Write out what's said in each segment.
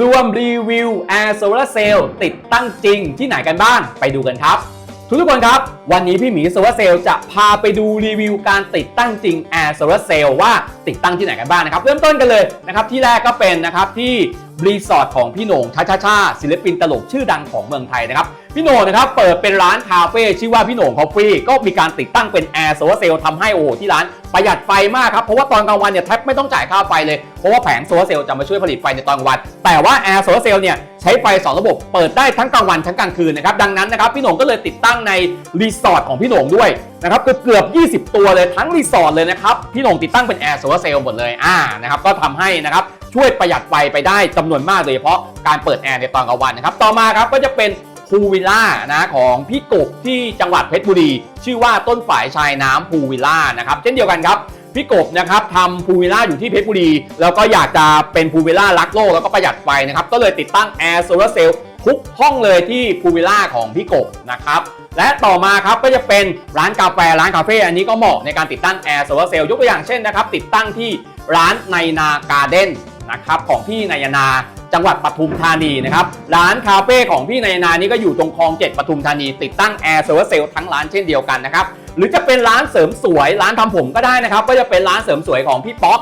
รวมรีวิว Air Solar Cell ติดตั้งจริงที่ไหนกันบ้างไปดูกันครับทุกทุกคนครับ วันนี้พี่หมีโซลาเซลล์จะพาไปดูรีวิวการติดตั้งจริง Air Solar Cell ว่าติดตั้งที่ไหนกันบ้างนะครับ เริ่มต้นกันเลยนะครับที่แรกก็เป็นนะครับที่รีสอร์ทของพี่โหน่งชาชาชาศิลปินตลกชื่อดังของเมืองไทยนะครับ พี่โหน่งนะครับเปิดเป็นร้านคาเฟ่ชื่อว่าพี่โหน่งคอฟฟี่ก็มีการติดตั้งเป็น Air Solar Cell ทำให้โอ้ที่ร้านประหยัดไฟมากครับ เพราะว่าตอนกลางวันเนี่ยแทบไม่ต้องจ่ายค่าไฟเลย เพราะว่าแผงโซลาเซลล์จะมาช่วยผลิตไฟในตอนกลางวัน แต่ว่า Air Solar Cell เนี่ยใช้ไฟ 2 ระบบเปิดได้ทั้งกลางวันทั้งกลางคืนนะครับดังนั้นนะครับพี่หนงก็เลยติดตั้งในรีสอร์ทของพี่หนงด้วยนะครับเกือบเกือบ 20 ตัวเลยทั้งรีสอร์ทเลยนะครับพี่หนงติดตั้งเป็น Air Solar Cell หมดเลยอ่านะครับก็ทำให้นะครับช่วยประหยัดไฟไปได้จำนวนมากโดยเฉพาะการเปิดแอร์ในตอนกลางวันนะครับต่อมาครับก็จะเป็นพูวิลล่านะของพี่กบที่จังหวัดเพชรบุรี ชื่อว่าต้นฝายชายน้ำพูวิลล่านะครับเช่นเดียวกันครับ พี่กบนะครับทำพูวิลล่าอยู่ที่เพชรบุรี แล้วก็อยากจะเป็นพูวิลล่ารักโลกแล้วก็ประหยัดไฟนะครับ ก็เลยติดตั้งแอร์โซลาเซลล์ทุกห้องเลยที่พูวิลล่าของพี่กบนะครับและต่อมาครับก็จะเป็นร้านกาแฟร้านคาเฟ่อันนี้ก็เหมาะในการติดตั้งแอร์โซลาเซลล์ยกตัวอย่างเช่นนะครับติดตั้งที่ร้านในนาการ์เด้นนะครับของพี่นายนาจังหวัดปทุมธานีนะครับร้านคาเฟ่ของพี่นายนานี่ก็อยู่ตรงคลองเจ็ดปทุมธานี ติดตั้งแอร์โซลาร์เซลล์ทั้งร้านเช่นเดียวกันนะครับ หรือจะเป็นร้านเสริมสวยร้านทำผมก็ได้นะครับ ก็จะเป็นร้านเสริมสวยของพี่ป๊อก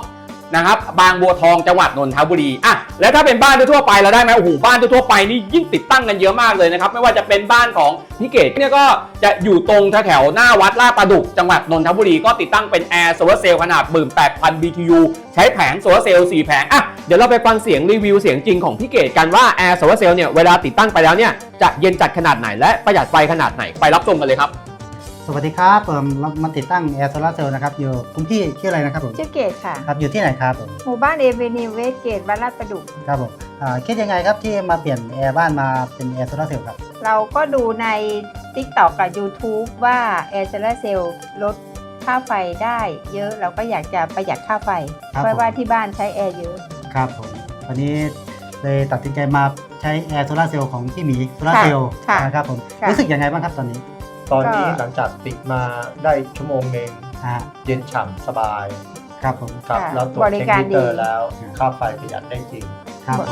นะครับบางบัวทองจังหวัดนนทบุรีอะแล้วถ้าเป็นบ้านทั่วไปเราได้ไหมโอ้โหบ้านทั่วไปนี่ยิ่งติดตั้งกันเยอะมากเลยนะครับไม่ว่าจะเป็นบ้านของพี่เกดเนี่ยก็จะอยู่ตรงแถวหน้าวัดลาดประดุกจังหวัดนนทบุรีก็ติดตั้งเป็นแอร์โซลาร์เซลล์ขนาด18,000 BTU ใช้แผงโซลาร์เซลล์4แผงอะเดี๋ยวเราไปฟังเสียงรีวิวเสียงจริงของพี่เกดกันว่าแอร์โซลาร์เซลล์เนี่ยเวลาติดตั้งไปแล้วเนี่ยจะเย็นจัดขนาดไหนและประหยัดไฟขนาดไหนไปรับชมกันเลยครับ สวัสดีครับผมเรามาติดตั้งแอร์โซลาร์เซลล์นะครับอยู่คุณพี่ชื่ออะไรนะครับผมชื่อเกตค่ะครับอยู่ที่ไหนครับผมหมู่บ้านเอเวนิวเวสเกตวัดลาดประดุกครับผมอ่าคิดยังไงครับที่มาเปลี่ยนแอร์บ้านมาเป็นแอร์โซลาร์เซลล์ครับเราก็ดูใน TikTok กับ YouTube ว่า Air Solar Cell ลดค่าไฟได้เยอะเราก็อยากจะประหยัดค่าไฟเพราะว่าที่บ้านใช้แอร์เยอะครับผมวันนี้เลยตัดสินใจมาใช้แอร์โซลาร์เซลล์ของพี่หมีโซลาร์เซลล์ค่ะนะครับผมค่ะรู้สึกยังไงบ้างครับตอนนี้ ตอนนี้ก็หลังจากติดมาได้ชั่วโมงหนึ่งอ่าเย็นฉ่ำสบายครับผมครับค่ะแล้วตรวจบริเช็คการมิเตอดี ร์แล้ว ค่ะค่าไฟประหยัดได้จริง ครับผม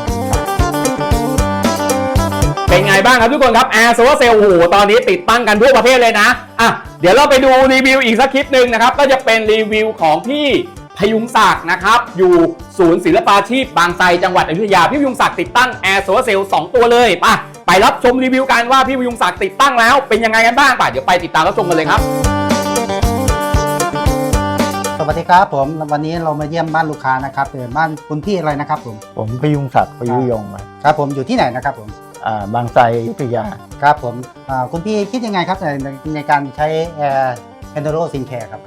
เป็นไงบ้างครับทุกคนครับแอร์โซลาร์เซลล์โอ้โหตอนนี้ติดตั้งกันทั่วประเทศเลยนะอะเดี๋ยวเราไปดูรีวิวอีกสักคลิปหนึ่งนะครับ ก็จะเป็นรีวิวของพี่พยุงศักดิ์นะครับ อยู่ศูนย์ศิลปาชีพบางไทรจังหวัดอยุธยา พี่พยุงศักดิ์ติดตั้งแอร์โซลาร์เซลล์สองตัวเลยไป่ะ ไปรับชมรีวิวกันว่าพี่พยุงศักดิ์ติดตั้งแล้ว เป็นยังไงกันบ้างป่ะเดี๋ยวไปติดตามรับชมกันเลยครับ สวัสดีครับผมวันนี้เรามาเยี่ยมบ้านลูกค้านะครับเป็นบ้านคุณพี่อะไรนะครับผมผมพยุงศักดิ์พยุยงมาครับผมอยู่ที่ไหนนะครับผมอ่าบางไทรอยุธยาครับผมอ่าคุณพี่คิดยังไงครับในในในการใช้แอร์แอนโดโรซินแคร์ครับ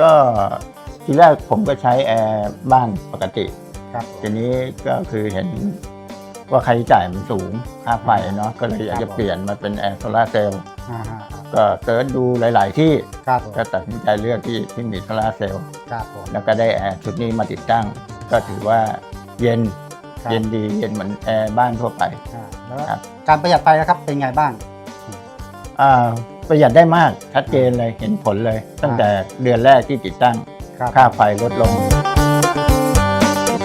ก็ทีแรกผมก็ใช้แอร์บ้านปกติ ครับทีนี้ก็คือเห็น ว่าค่าใช้จ่ายมันสูงค่าไฟเนาะก็เลยอยากจะเปลี่ยนมาเป็นแอร์โซลาร์เซลล์อ่าฮะก็เซิร์ชดูหลาย ๆ ที่ครับผมก็ตัดสินใจเลือกที่ที่มีโซลาร์เซลล์ครับผมแล้วก็ได้แอร์ชุดนี้มาติดตั้ง ก็ถือว่าเย็นครับเย็นดีเย็นเหมือนแอร์บ้านทั่วไป อ่าแล้วครับ การประหยัดไฟนะครับเป็นไงบ้าง อ่าประหยัดได้มากชัดเจนเลยเห็นผลเลย ตั้งแต่เดือนแรกที่ติดตั้งครับ ค่าไฟลดลงลูก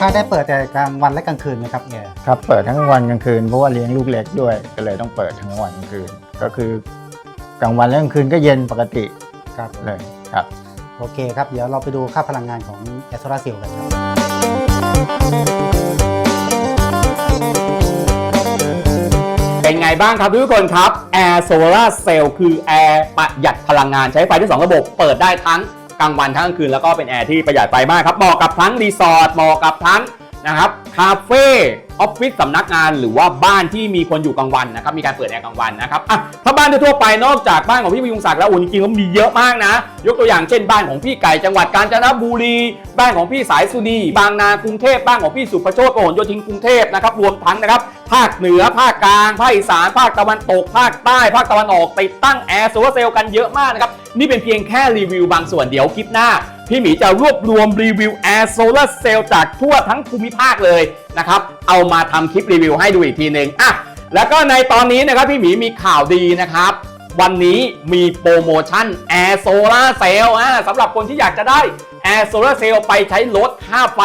ค้าได้เปิดแต่กลางวันและกลางคืนไหมครับแอร์ครับเปิดทั้งวันกลางคืนเพราะว่าเลี้ยงลูกเล็กด้วย ก็เลยต้องเปิดทั้งวันกลางคืน ก็คือกลางวันและกลางคืนก็เย็นปกติครับผมเลยครับ โอเคครับ เดี๋ยวเราไปดูค่าพลังงานของแอร์โซลาร์เซลล์กันครับเป็นไงบ้างครับทุกคนครับ Air Solar Cell คือแอร์ประหยัดพลังงานใช้ไฟได้สองระบบ เปิดได้ทั้ง กลางวันทั้งกลางคืนแล้วก็เป็นแอร์ที่ประหยัดไฟมากครับเหมาะกับทั้งรีสอร์ทเหมาะกับทั้งนะครับคาเฟ่ ออฟฟิศสำนักงาน หรือว่าบ้านที่มีคนอยู่กลางวันนะครับมีการเปิดแอร์กลางวันนะครับอะถ้าบ้านทั่วไปนอกจากบ้านของพี่พยุงศักดิ์แล้วโอ้จริงๆแล้วมีเยอะมากนะ ยกตัวอย่างเช่นบ้านของพี่ไก่จังหวัดกาญจนบุรี บ้านของพี่สายสุนีบางนากรุงเทพบ้านของพี่สุภโชตโอนโยธินกรุงเทพนะครับรวมทั้งนะครับภาคเหนือภาคกลางภาคอีสานภาคตะวันตกภาคใต้ภาคตะวันออกติดตั้งแอร์โซลาร์เซลล์กันเยอะมากนะครับนี่เป็นเพียงแค่รีวิวบางส่วนเดี๋ยวคลิปหน้าพี่หมีจะรวบรวมรีวิวแอร์โซลาร์เซลล์จากทั่วทั้งภูมิภาคเลยนะครับ เอามาทำคลิปรีวิวให้ดูอีกทีหนึ่งอะแล้วก็ในตอนนี้นะครับพี่หมีมีข่าวดีนะครับ วันนี้มีโปรโมชั่นแอร์โซลาเซลล์อะสำหรับคนที่อยากจะได้แอร์โซลาเซลล์ไปใช้ลดค่าไฟ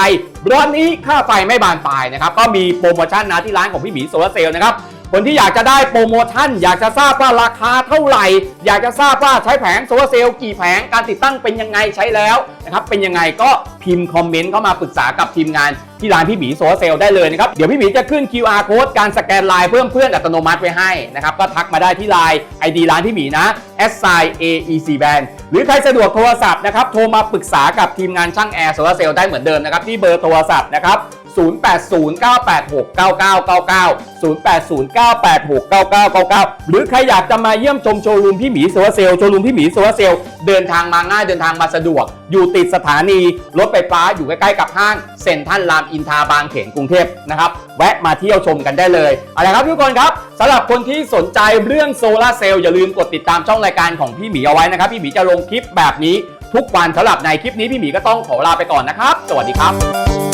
ร้อนนี้ค่าไฟไม่บานปลายนะครับ ก็มีโปรโมชั่นนะที่ร้านของพี่หมีโซลาเซลล์นะครับ คนที่อยากจะได้โปรโมชั่น อยากจะทราบว่าราคาเท่าไหร่ อยากจะทราบว่าใช้แผงโซลาร์เซลล์กี่แผงการติดตั้งเป็นยังไงใช้แล้วนะครับเป็นยังไงก็พิมพ์คอมเมนต์เข้ามาปรึกษากับทีมงานที่ร้านพี่หมีโซลาร์เซลล์ได้เลยนะครับเดี๋ยวพี่หมีจะขึ้น QR code การสแกนไลน์เพิ่มเพื่อนอัตโนมัติไว้ให้นะครับก็ทักมาได้ที่ไลน์ ID ร้านพี่หมีนะ s i AEC Band หรือใครสะดวกโทรศัพท์นะครับโทรมาปรึกษากับทีมงานช่างแอร์โซลาร์เซลล์ได้เหมือนเดิมนะครับที่เบอร์โทรศัพท์นะครับ 0809869999 0809869999 หรือใครอยากจะมาเยี่ยมชมโชว์รูมพี่หมีโซลาเซลล์โชว์รูมพี่หมีโซลาเซลล์เดินทางมาง่ายเดินทางมาสะดวก อยู่ติดสถานี รถไฟฟ้าอยู่ใกล้ๆกับห้างเซ็นทรัลรามอินทราบางเขนกรุงเทพนะครับ แวะมาเที่ยวชมกันได้เลยเอาละครับทุกคนครับสำหรับคนที่สนใจเรื่องโซลาร์เซลล์อย่าลืมกดติดตามช่องรายการของพี่หมีเอาไว้นะครับ พี่หมีจะลงคลิปแบบนี้ทุกวันสำหรับในคลิปนี้พี่หมีก็ต้องขอลาไปก่อนนะครับ สวัสดีครับ